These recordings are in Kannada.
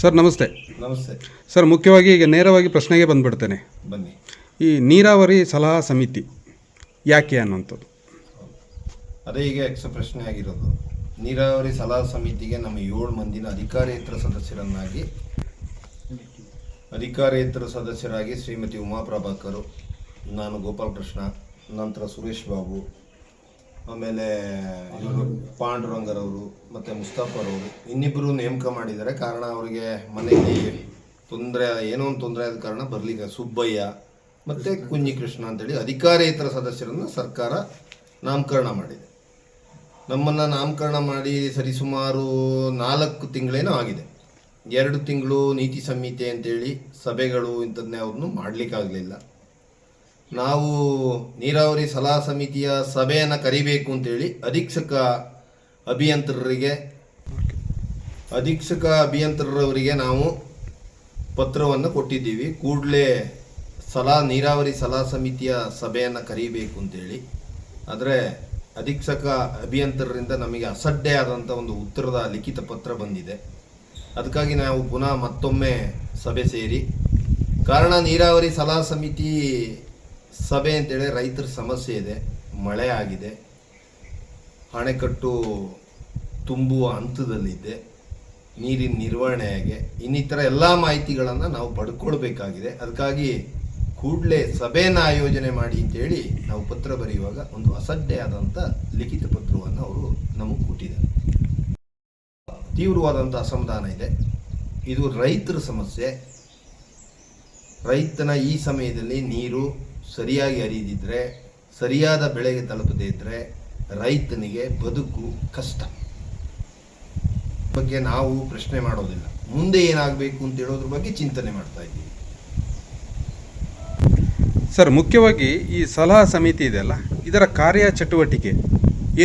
ಸರ್ ನಮಸ್ತೆ. ನಮಸ್ತೆ. ಸರ್ ಮುಖ್ಯವಾಗಿ ಈಗ ನೇರವಾಗಿ ಪ್ರಶ್ನೆಗೆ ಬಂದ್ಬಿಡ್ತೇನೆ. ಬನ್ನಿ. ಈ ನೀರಾವರಿ ಸಲಹಾ ಸಮಿತಿ ಯಾಕೆ ಅನ್ನೋಂಥದ್ದು ಅದೇ ಈಗ ಎಕ್ಸ ಪ್ರಶ್ನೆ ಆಗಿರೋದು. ನೀರಾವರಿ ಸಲಹಾ ಸಮಿತಿಗೆ ನಮ್ಮ ಏಳು ಮಂದಿನ ಅಧಿಕಾರೇತರ ಸದಸ್ಯರನ್ನಾಗಿ ಅಧಿಕಾರೇತರ ಸದಸ್ಯರಾಗಿ ಶ್ರೀಮತಿ ಉಮಾ ಪ್ರಭಾಕರು ನಾನು ಗೋಪಾಲಕೃಷ್ಣ ನಂತರ ಸುರೇಶ್ ಬಾಬು ಆಮೇಲೆ ಇವರು ಪಾಂಡುರಂಗರವರು ಮತ್ತು ಮುಸ್ತಫರವರು ಇನ್ನಿಬ್ಬರು ನೇಮಕ ಮಾಡಿದ್ದಾರೆ. ಕಾರಣ ಅವರಿಗೆ ಮನೆಯಲ್ಲಿ ತೊಂದರೆ, ಏನೋ ಒಂದು ತೊಂದರೆ ಆದ ಕಾರಣ ಬರಲಿಕ್ಕೆ ಸುಬ್ಬಯ್ಯ ಮತ್ತು ಕೃಷ್ಣ ಅಂತೇಳಿ ಅಧಿಕಾರೇತರ ಸದಸ್ಯರನ್ನು ಸರ್ಕಾರ ನಾಮಕರಣ ಮಾಡಿದೆ. ನಮ್ಮನ್ನು ನಾಮಕರಣ ಮಾಡಿ ಸರಿಸುಮಾರು ನಾಲ್ಕು ತಿಂಗಳೇನೋ ಆಗಿದೆ. ಎರಡು ತಿಂಗಳು ನೀತಿ ಸಂಹಿತೆ ಅಂತೇಳಿ ಸಭೆಗಳು ಇಂಥದ್ದನ್ನೇ ಅವ್ರನ್ನೂ ಮಾಡಲಿಕ್ಕಾಗಲಿಲ್ಲ. ನಾವು ನೀರಾವರಿ ಸಲಹಾ ಸಮಿತಿಯ ಸಭೆಯನ್ನು ಕರಿಬೇಕು ಅಂತೇಳಿ ಅಧೀಕ್ಷಕ ಅಭಿಯಂತರರಿಗೆ, ಅಧೀಕ್ಷಕ ಅಭಿಯಂತರರವರಿಗೆ ನಾವು ಪತ್ರವನ್ನು ಕೊಟ್ಟಿದ್ದೀವಿ. ಕೂಡಲೇ ಸಲಹಾ, ನೀರಾವರಿ ಸಲಹಾ ಸಮಿತಿಯ ಸಭೆಯನ್ನು ಕರೀಬೇಕು ಅಂತೇಳಿ. ಆದರೆ ಅಧೀಕ್ಷಕ ಅಭಿಯಂತರರಿಂದ ನಮಗೆ ಅಸಡ್ಡೆ ಆದಂಥ ಒಂದು ಉತ್ತರದ ಲಿಖಿತ ಪತ್ರ ಬಂದಿದೆ. ಅದಕ್ಕಾಗಿ ನಾವು ಪುನಃ ಮತ್ತೊಮ್ಮೆ ಸಭೆ ಸೇರಿ. ಕಾರಣ ನೀರಾವರಿ ಸಲಹಾ ಸಮಿತಿ ಸಭೆ ಅಂತೇಳಿ ರೈತರ ಸಮಸ್ಯೆ ಇದೆ, ಮಳೆ ಆಗಿದೆ, ಅಣೆಕಟ್ಟು ತುಂಬುವ ಹಂತದಲ್ಲಿದೆ, ನೀರಿನ ನಿರ್ವಹಣೆಗೆ ಇನ್ನಿತರ ಎಲ್ಲ ಮಾಹಿತಿಗಳನ್ನು ನಾವು ಪಡ್ಕೊಳ್ಬೇಕಾಗಿದೆ. ಅದಕ್ಕಾಗಿ ಕೂಡಲೇ ಸಭೆಯನ್ನು ಆಯೋಜನೆ ಮಾಡಿ ಅಂತೇಳಿ ನಾವು ಪತ್ರ ಬರೆಯುವಾಗ ಒಂದು ಅಸಡ್ಡೆಯಾದಂಥ ಲಿಖಿತ ಪತ್ರವನ್ನು ಅವರು ನಮಗೆ ಕೊಟ್ಟಿದ್ದಾರೆ. ತೀವ್ರವಾದಂಥ ಅಸಮಾಧಾನ ಇದೆ. ಇದು ರೈತರ ಸಮಸ್ಯೆ. ರೈತನ ಈ ಸಮಯದಲ್ಲಿ ನೀರು ಸರಿಯಾಗಿ ಹರಿದಿದ್ರೆ ಸರಿಯಾದ ಬೆಳೆಗೆ ತಲುಪದೇ ಇದ್ದರೆ ರೈತನಿಗೆ ಬದುಕು ಕಷ್ಟ. ಬಗ್ಗೆ ನಾವು ಪ್ರಶ್ನೆ ಮಾಡೋದಿಲ್ಲ. ಮುಂದೆ ಏನಾಗಬೇಕು ಅಂತ ಹೇಳೋದ್ರ ಬಗ್ಗೆ ಚಿಂತನೆ ಮಾಡ್ತಾ ಇದ್ದೀವಿ. ಸರ್ ಮುಖ್ಯವಾಗಿ ಈ ಸಲಹಾ ಸಮಿತಿ ಇದೆಯಲ್ಲ ಇದರ ಕಾರ್ಯ ಚಟುವಟಿಕೆ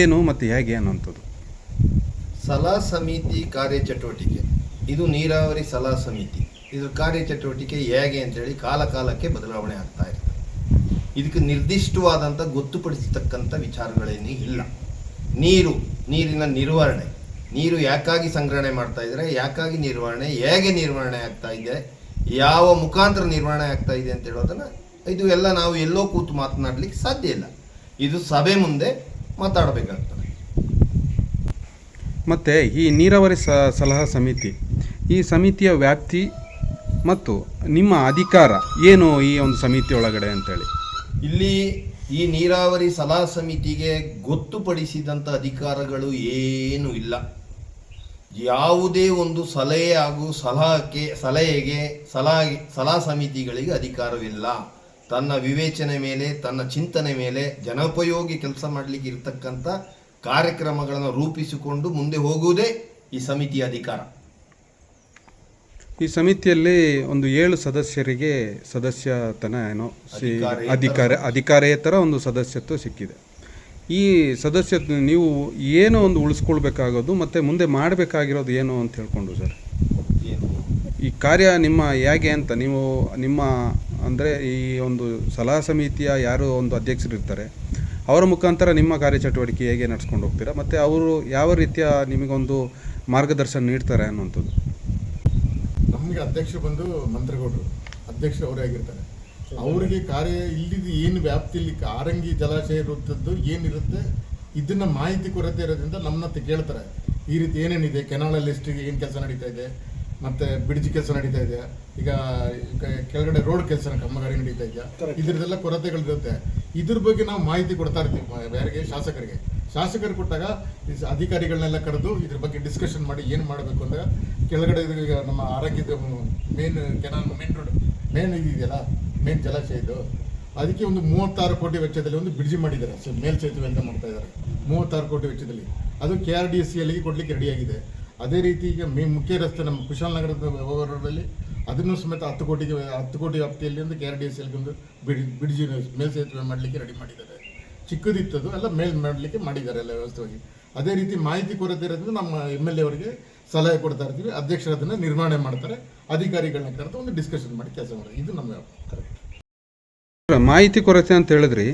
ಏನು ಮತ್ತು ಹೇಗೆ ಅನ್ನುವಂಥದ್ದು? ಸಲಹಾ ಸಮಿತಿ ಕಾರ್ಯಚಟುವಟಿಕೆ. ಇದು ನೀರಾವರಿ ಸಲಹಾ ಸಮಿತಿ. ಇದ್ರ ಕಾರ್ಯಚಟುವಟಿಕೆ ಹೇಗೆ ಅಂತೇಳಿ ಕಾಲ ಕಾಲಕ್ಕೆ ಬದಲಾವಣೆ ಆಗ್ತಾ ಇರ್ತದೆ ಇದಕ್ಕೆ ನಿರ್ದಿಷ್ಟವಾದಂಥ ಗೊತ್ತುಪಡಿಸತಕ್ಕಂಥ ವಿಚಾರಗಳೇನೇ ಇಲ್ಲ. ನೀರು, ನೀರಿನ ನಿರ್ವಹಣೆ. ನೀರು ಯಾಕಾಗಿ ಸಂಗ್ರಹಣೆ ಮಾಡ್ತಾ ಇದ್ದಾರೆ, ಯಾಕಾಗಿ ನಿರ್ವಹಣೆ, ಹೇಗೆ ನಿರ್ವಹಣೆ ಆಗ್ತಾ ಇದೆ, ಯಾವ ಮುಖಾಂತರ ನಿರ್ವಹಣೆ ಆಗ್ತಾ ಇದೆ ಅಂತ ಹೇಳೋದನ್ನು ಇದು ಎಲ್ಲ ನಾವು ಎಲ್ಲೋ ಕೂತು ಮಾತನಾಡಲಿಕ್ಕೆ ಸಾಧ್ಯ ಇಲ್ಲ. ಇದು ಸಭೆ ಮುಂದೆ ಮಾತಾಡಬೇಕಾಗ್ತದೆ. ಮತ್ತು ಈ ನೀರಾವರಿ ಸಲಹಾ ಸಮಿತಿ, ಈ ಸಮಿತಿಯ ವ್ಯಾಪ್ತಿ ಮತ್ತು ನಿಮ್ಮ ಅಧಿಕಾರ ಏನು ಈ ಒಂದು ಸಮಿತಿ ಒಳಗಡೆ ಅಂತೇಳಿ? ಇಲ್ಲಿ ಈ ನೀರಾವರಿ ಸಲಹಾ ಸಮಿತಿಗೆ ಗೊತ್ತುಪಡಿಸಿದಂಥ ಅಧಿಕಾರಗಳು ಏನೂ ಇಲ್ಲ. ಯಾವುದೇ ಒಂದು ಸಲಹೆ ಹಾಗೂ ಸಲಹಕ್ಕೆ, ಸಲಹೆಗೆ, ಸಲಹಾ ಸಲಹಾ ಸಮಿತಿಗಳಿಗೆ ಅಧಿಕಾರವಿಲ್ಲ. ತನ್ನ ವಿವೇಚನೆ ಮೇಲೆ, ತನ್ನ ಚಿಂತನೆ ಮೇಲೆ ಜನೋಪಯೋಗಿ ಕೆಲಸ ಮಾಡಲಿಕ್ಕೆ ಇರತಕ್ಕಂಥ ಕಾರ್ಯಕ್ರಮಗಳನ್ನು ರೂಪಿಸಿಕೊಂಡು ಮುಂದೆ ಹೋಗುವುದೇ ಈ ಸಮಿತಿಯ ಅಧಿಕಾರ. ಈ ಸಮಿತಿಯಲ್ಲಿ ಒಂದು ಏಳು ಸದಸ್ಯರಿಗೆ ಸದಸ್ಯತನ ಏನೋ ಸಿ ಅಧಿಕಾರ ಅಧಿಕಾರೇತರ ಒಂದು ಸದಸ್ಯತ್ವ ಸಿಕ್ಕಿದೆ. ಈ ಸದಸ್ಯ ನೀವು ಏನು ಒಂದು ಉಳಿಸ್ಕೊಳ್ಬೇಕಾಗೋದು ಮತ್ತು ಮುಂದೆ ಮಾಡಬೇಕಾಗಿರೋದು ಏನು ಅಂತ ಹೇಳ್ಕೊಂಡು ಸರ್? ಏನು? ಈ ಕಾರ್ಯ ನಿಮ್ಮ ಹೇಗೆ ಅಂತ ನೀವು ನಿಮ್ಮ ಅಂದರೆ ಈ ಒಂದು ಸಲಹಾ ಸಮಿತಿಯ ಯಾರು ಒಂದು ಅಧ್ಯಕ್ಷರು ಇರ್ತಾರೆ ಅವರ ಮುಖಾಂತರ ನಿಮ್ಮ ಕಾರ್ಯಚಟುವಟಿಕೆ ಹೇಗೆ ನಡ್ಸ್ಕೊಂಡು ಹೋಗ್ತೀರಾ ಮತ್ತು ಅವರು ಯಾವ ರೀತಿಯ ನಿಮಗೊಂದು ಮಾರ್ಗದರ್ಶನ ನೀಡ್ತಾರೆ ಅನ್ನುವಂಥದ್ದು? ನಮಗೆ ಅಧ್ಯಕ್ಷ ಬಂದು ಮಂತ್ರಗೌಡರು ಅಧ್ಯಕ್ಷ ಅವರೇ ಆಗಿರ್ತಾರೆ. ಅವರಿಗೆ ಕಾರ್ಯ ಇಲ್ಲಿದ್ದು ಏನು ವ್ಯಾಪ್ತಿಯಲ್ಲಿ ಆರಂಗಿ ಜಲಾಶಯ ಇರುತ್ತದ್ದು ಏನಿರುತ್ತೆ ಇದನ್ನ ಮಾಹಿತಿ ಕೊರತೆ ಇರೋದ್ರಿಂದ ನಮ್ಮನ್ನ ಕೇಳ್ತಾರೆ. ಈ ರೀತಿ ಏನೇನಿದೆ ಕೆನಾಲಲ್ಲಿ ಎಷ್ಟಿಗೆ ಏನು ಕೆಲಸ ನಡೀತಾ ಇದೆ ಮತ್ತೆ ಬ್ರಿಡ್ಜ್ ಕೆಲಸ ನಡೀತಾ ಇದೆ ಈಗ ಕೆಳಗಡೆ ರೋಡ್ ಕೆಲಸ ಕಾಮಗಾರಿ ನಡೀತಾ ಇದೆಯಾ ಕೊರತೆಗಳು ಕೊರತೆಗಳಿರುತ್ತೆ. ಇದ್ರ ಬಗ್ಗೆ ನಾವು ಮಾಹಿತಿ ಕೊಡ್ತಾ ಇರ್ತೀವಿ ಯಾರಿಗೆ? ಶಾಸಕರಿಗೆ. ಶಾಸಕರು ಕೊಟ್ಟಾಗ ಅಧಿಕಾರಿಗಳನ್ನೆಲ್ಲ ಕರೆದು ಇದ್ರ ಬಗ್ಗೆ ಡಿಸ್ಕಷನ್ ಮಾಡಿ ಏನು ಮಾಡಬೇಕು ಅಂದಾಗ ಕೆಳಗಡೆ ಈಗ ನಮ್ಮ ಆರೋಗ್ಯದ main canal main road main ಇದೆಯಲ್ಲ ಮೇನ್ ಜಲಾಶಯ ಇದು. ಅದಕ್ಕೆ ಒಂದು ಮೂವತ್ತಾರು ಕೋಟಿ ವೆಚ್ಚದಲ್ಲಿ ಒಂದು ಬ್ರಿಡ್ಜ್ ಮಾಡಿದ್ದಾರೆ. ಸೊ ಮೇಲ್ ಸೇತುವೆ ಅಂತ ಮಾಡ್ತಾ ಇದ್ದಾರೆ. ಮೂವತ್ತಾರು ಕೋಟಿ ವೆಚ್ಚದಲ್ಲಿ. ಅದು ಕೆ ಆರ್ ಡಿ ಸಿ ಎಲ್ಗೆ ಕೊಡಲಿಕ್ಕೆ ರೆಡಿಯಾಗಿದೆ ಅದೇ ರೀತಿ ಈಗ ಮೇ ಮುಖ್ಯ ರಸ್ತೆ ನಮ್ಮ ಕುಶಾಲನಗರದ ರೋಡಲ್ಲಿ ಅದನ್ನು ಸಮೇತ ಹತ್ತು ಕೋಟಿಗೆ, ಹತ್ತು ಕೋಟಿ ವ್ಯಾಪ್ತಿಯಲ್ಲಿ ಒಂದು ಕೆ ಆರ್ ಡಿ ಎಸ್ ಎಲ್ಗೆ ಒಂದು ಬ್ರಿಡ್ಜ್ ಬ್ರಿಡ್ಜ್ ಮೇಲ್ಸೇತುವೆ ಮಾಡಲಿಕ್ಕೆ ರೆಡಿ ಮಾಡಿದ್ದಾರೆ. ಚಿಕ್ಕದಿತ್ತದು ಎಲ್ಲ ಮೇಲ್ ಮಾಡಲಿಕ್ಕೆ ಮಾಡಿದ್ದಾರೆ ಎಲ್ಲ ವ್ಯವಸ್ಥೆವಾಗಿ. ಅದೇ ರೀತಿ ಮಾಹಿತಿ ಕೊರತೆ ಇರೋದ್ರಿಂದ ನಮ್ಮ ಎಂ ಎಲ್ ಎ ಅವರಿಗೆ ಸಲಹೆ ಕೊಡ್ತಾ ಇರ್ತೀವಿ. ಅಧ್ಯಕ್ಷರು ಅದನ್ನು ನಿರ್ವಹಣೆ ಮಾಡ್ತಾರೆ. ಅಧಿಕಾರಿಗಳನ್ನ ಕರೆದು ಒಂದು ಡಿಸ್ಕಷನ್ ಮಾಡಿ ಕೆಲಸ ಮಾಡೋದು. ಇದು ನಮ್ಮ ಕರೆಕ್ಟ್ ಮಾಹಿತಿ ಕೊರತೆ ಅಂತ ಹೇಳಿದ್ರಿ.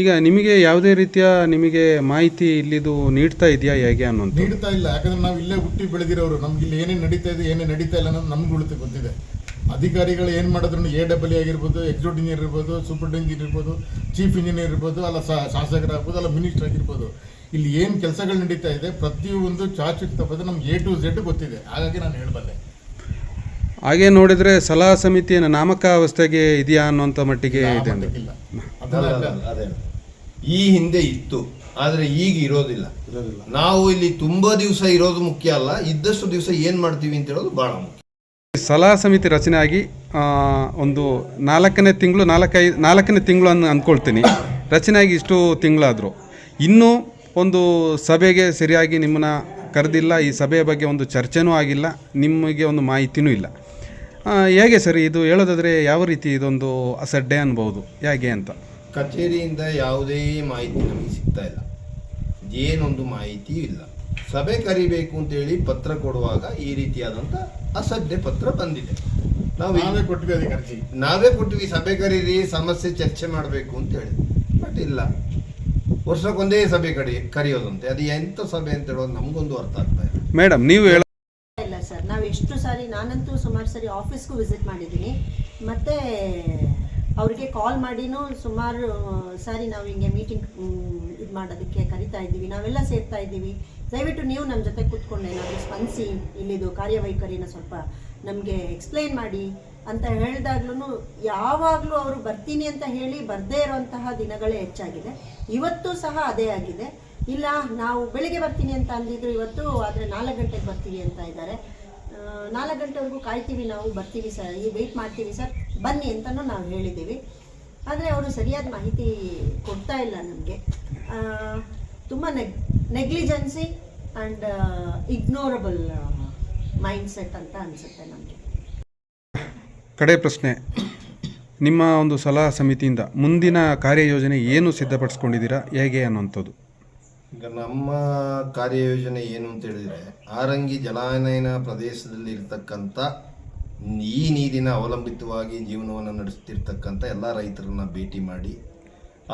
ಈಗ ನಿಮಗೆ ಯಾವುದೇ ರೀತಿಯ ನಿಮಗೆ ಮಾಹಿತಿ ಇಲ್ಲಿದು ನೀಡ್ತಾ ಇದೆಯಾ ಹೇಗೆ ಅನ್ನೋದು ನೀಡ್ತಾ ಇಲ್ಲ. ಯಾಕಂದ್ರೆ ನಾವು ಇಲ್ಲೇ ಹುಟ್ಟಿ ಬೆಳೆದಿರೋರು. ನಮ್ಗೆ ಇಲ್ಲಿ ಏನೇನು ನಡೀತಾ ಇದೆ ಏನೇ ನಡೀತಾ ಇಲ್ಲ ಅನ್ನೋದು ನಮ್ಗೆ ಉಳಿತು ಗೊತ್ತಿದೆ. ಅಧಿಕಾರಿಗಳು ಏನು ಮಾಡಿದ್ರು ಎ ಡಬ್ಲ್ಯೂ ಆಗಿರ್ಬೋದು ಎಕ್ಸಿಕ್ಯೂಟಿವ್ ಇಂಜಿನಿಯರ್ ಇರ್ಬೋದು ಸೂಪರ್ ಇಂಜಿನಿಯರ್ ಇರ್ಬೋದು ಚೀಫ್ ಇಂಜಿನಿಯರ್ ಇರ್ಬೋದು ಅಲ್ಲ ಶಾಸಕರಾಗ್ಬೋದು ಅಲ್ಲ ಮಿನಿಸ್ಟರ್ ಆಗಿರ್ಬೋದು. ಇಲ್ಲಿ ಏನು ಕೆಲಸಗಳು ನಡೀತಾ ಇದೆ ಪ್ರತಿಯೊಂದು ಚಾಚು ತಪ್ಪದೆ ನಮ್ಗೆ ಎ ಟು ಝೆಡ್ ಗೊತ್ತಿದೆ. ಹಾಗಾಗಿ ನಾನು ಹೇಳಬಲ್ಲೆ. ಹಾಗೆ ನೋಡಿದರೆ ಸಲಹಾ ಸಮಿತಿಯನ್ನು ನಾಮಕಾವಸ್ಥೆಗೆ ಇದೆಯಾ ಅನ್ನೋಂಥ ಮಟ್ಟಿಗೆ ಇದೆ ಇಲ್ಲ ಅದೇ. ಈ ಹಿಂದೆ ಇತ್ತು ಆದರೆ ಈಗ ಇರೋದಿಲ್ಲ. ನಾವು ಇಲ್ಲಿ ತುಂಬ ದಿವಸ ಇರೋದು ಮುಖ್ಯ ಅಲ್ಲ ಇದ್ದಷ್ಟು ದಿವಸ ಏನು ಮಾಡ್ತೀವಿ ಅಂತ ಹೇಳೋದು ಭಾಳ ಮುಖ್ಯ. ಸಲಹಾ ಸಮಿತಿ ರಚನೆ ಆಗಿ ಒಂದು ನಾಲ್ಕನೇ ತಿಂಗಳು ನಾಲ್ಕೈದು ನಾಲ್ಕನೇ ತಿಂಗಳು ಅನ್ನು ಅಂದ್ಕೊಳ್ತೀನಿ. ರಚನೆ ಆಗಿ ಇಷ್ಟು ತಿಂಗಳಾದರು. ಇನ್ನೂ ಒಂದು ಸಭೆಗೆ ಸರಿಯಾಗಿ ನಿಮ್ಮನ್ನ ಕರೆದಿಲ್ಲ, ಈ ಸಭೆಯ ಬಗ್ಗೆ ಒಂದು ಚರ್ಚೆನೂ ಆಗಿಲ್ಲ, ನಿಮಗೆ ಒಂದು ಮಾಹಿತಿನೂ ಇಲ್ಲ. ಹೇಗೆ ಸರಿ ಇದು ಹೇಳೋದಾದರೆ ಯಾವ ರೀತಿ ಇದೊಂದು ಅಸಡ್ಡೆ ಅನ್ಬೋದು? ಹೇಗೆ ಅಂತ? ಕಚೇರಿಯಿಂದ ಯಾವುದೇ ಮಾಹಿತಿ ನಮಗೆ ಸಿಗ್ತಾ ಇಲ್ಲ. ಏನೊಂದು ಮಾಹಿತಿಯೂ ಇಲ್ಲ. ಸಭೆ ಕರಿಬೇಕು ಅಂತೇಳಿ ಪತ್ರ ಕೊಡುವಾಗ ಈ ರೀತಿಯಾದಂತ ಅಸಡ್ಡೆ ಪತ್ರ ಬಂದಿದೆ. ನಾವು ನಾವೇ ಕೊಟ್ಟಿವಿ ಅದಕ್ಕೆ ಅರ್ಜಿ ನಾವೇ ಕೊಟ್ಟಿವಿ ಸಭೆ ಕರೀರಿ ಸಮಸ್ಯೆ ಚರ್ಚೆ ಮಾಡಬೇಕು ಅಂತ ಹೇಳಿ. ಬಟ್ ಇಲ್ಲ. ವರ್ಷಕ್ಕೊಂದೇ ಸಭೆ ಕಡಿ ಕರೆಯೋದಂತೆ. ಅದು ಎಂಥ ಸಭೆ ಅಂತ ಹೇಳೋದು ನಮಗೊಂದು ಅರ್ಥ ಆಗ್ತಾ ಇಲ್ಲ. ಮೇಡಮ್ ನೀವು ಹೇಳ ಇಲ್ಲ ಸರ್. ನಾವು ಎಷ್ಟು ಸಾರಿ ನಾನಂತೂ ಸುಮಾರು ಸಾರಿ ಆಫೀಸ್ಗೂ ವಿಸಿಟ್ ಮಾಡಿದ್ದೀನಿ. ಮತ್ತು ಅವರಿಗೆ ಕಾಲ್ ಮಾಡಿನೂ ಸುಮಾರು ಸಾರಿ ನಾವು ಹಿಂಗೆ ಮೀಟಿಂಗ್ ಇದು ಮಾಡೋದಕ್ಕೆ ಕರಿತಾ ಇದ್ದೀವಿ. ನಾವೆಲ್ಲ ಸೇರ್ತಾ ಇದ್ದೀವಿ. ದಯವಿಟ್ಟು ನೀವು ನಮ್ಮ ಜೊತೆ ಕೂತ್ಕೊಂಡು ಏನಾದರೂ ಸ್ಪಂದಿಸಿ, ಇಲ್ಲಿದು ಕಾರ್ಯವೈಖರಿನ ಸ್ವಲ್ಪ ನಮಗೆ ಎಕ್ಸ್ಪ್ಲೈನ್ ಮಾಡಿ ಅಂತ ಹೇಳಿದಾಗ್ಲೂ ಯಾವಾಗಲೂ ಅವರು ಬರ್ತೀನಿ ಅಂತ ಹೇಳಿ ಬರದೇ ಇರೋಂತಹ ದಿನಗಳೇ ಹೆಚ್ಚಾಗಿದೆ. ಇವತ್ತು ಸಹ ಅದೇ ಆಗಿದೆ. ಇಲ್ಲ, ನಾವು ಬೆಳಿಗ್ಗೆ ಬರ್ತೀನಿ ಅಂತ ಅಂದಿದ್ರು ಇವತ್ತು, ಆದರೆ ನಾಲ್ಕು ಗಂಟೆಗೆ ಬರ್ತೀವಿ ಅಂತ ಇದ್ದಾರೆ. ನಾಲ್ಕು ಗಂಟೆವರೆಗೂ ಕಾಯ್ತೀವಿ ನಾವು, ಬರ್ತೀವಿ ಸರ್, ಈ ವೆಯ್ಟ್ ಮಾಡ್ತೀವಿ ಸರ್, ಬನ್ನಿ ಅಂತಲೂ ನಾವು ಹೇಳಿದ್ದೀವಿ. ಆದರೆ ಅವರು ಸರಿಯಾದ ಮಾಹಿತಿ ಕೊಡ್ತಾ ಇಲ್ಲ ನಮಗೆ. ತುಂಬ ನೆಗ್ negligence and ignorable mind set ಅಂತ ಅನಿಸುತ್ತೆ ನಮಗೆ. ಕಡೆ ಪ್ರಶ್ನೆ. ನಿಮ್ಮ ಒಂದು ಸಲಹಾ ಸಮಿತಿಯಿಂದ ಮುಂದಿನ ಕಾರ್ಯಯೋಜನೆ ಏನು ಸಿದ್ಧಪಡಿಸ್ಕೊಂಡಿದ್ದೀರಾ? ಹೇಗೆ ಅನ್ನೋಂಥದ್ದು ಈಗ ನಮ್ಮ ಕಾರ್ಯಯೋಜನೆ ಏನು ಅಂತ ಹೇಳಿದ್ರೆ, ಆರಂಗಿ ಜಲಾನಯನ ಪ್ರದೇಶದಲ್ಲಿ ಇರ್ತಕ್ಕಂಥ ಈ ನೀರಿನ ಅವಲಂಬಿತವಾಗಿ ಜೀವನವನ್ನು ನಡೆಸ್ತಿರ್ತಕ್ಕಂಥ ಎಲ್ಲ ರೈತರನ್ನ ಭೇಟಿ ಮಾಡಿ,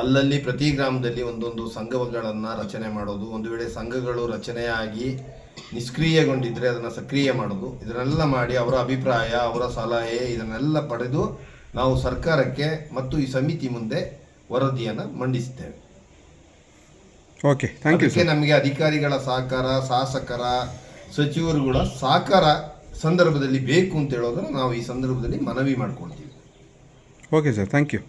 ಅಲ್ಲಲ್ಲಿ ಪ್ರತಿ ಗ್ರಾಮದಲ್ಲಿ ಒಂದೊಂದು ಸಂಘಗಳನ್ನು ರಚನೆ ಮಾಡೋದು, ಒಂದು ವೇಳೆ ಸಂಘಗಳು ರಚನೆಯಾಗಿ ನಿಷ್ಕ್ರಿಯಗೊಂಡಿದ್ದರೆ ಅದನ್ನು ಸಕ್ರಿಯ ಮಾಡೋದು, ಇದನ್ನೆಲ್ಲ ಮಾಡಿ ಅವರ ಅಭಿಪ್ರಾಯ, ಅವರ ಸಲಹೆ ಇದನ್ನೆಲ್ಲ ಪಡೆದು ನಾವು ಸರ್ಕಾರಕ್ಕೆ ಮತ್ತು ಈ ಸಮಿತಿ ಮುಂದೆ ವರದಿಯನ್ನು ಮಂಡಿಸ್ತೇವೆ. ಓಕೆ ಥ್ಯಾಂಕ್ ಯು ಅದಕ್ಕೆ ನಮಗೆ ಅಧಿಕಾರಿಗಳ ಸಹಕಾರ ಶಾಸಕರ ಸಚಿವರುಗಳ ಸಹಕಾರ ಸಂದರ್ಭದಲ್ಲಿ ಬೇಕು ಅಂತ ಹೇಳೋದನ್ನು ನಾವು ಈ ಸಂದರ್ಭದಲ್ಲಿ ಮನವಿ ಮಾಡ್ಕೊಳ್ತೀವಿ. Okay sir thank you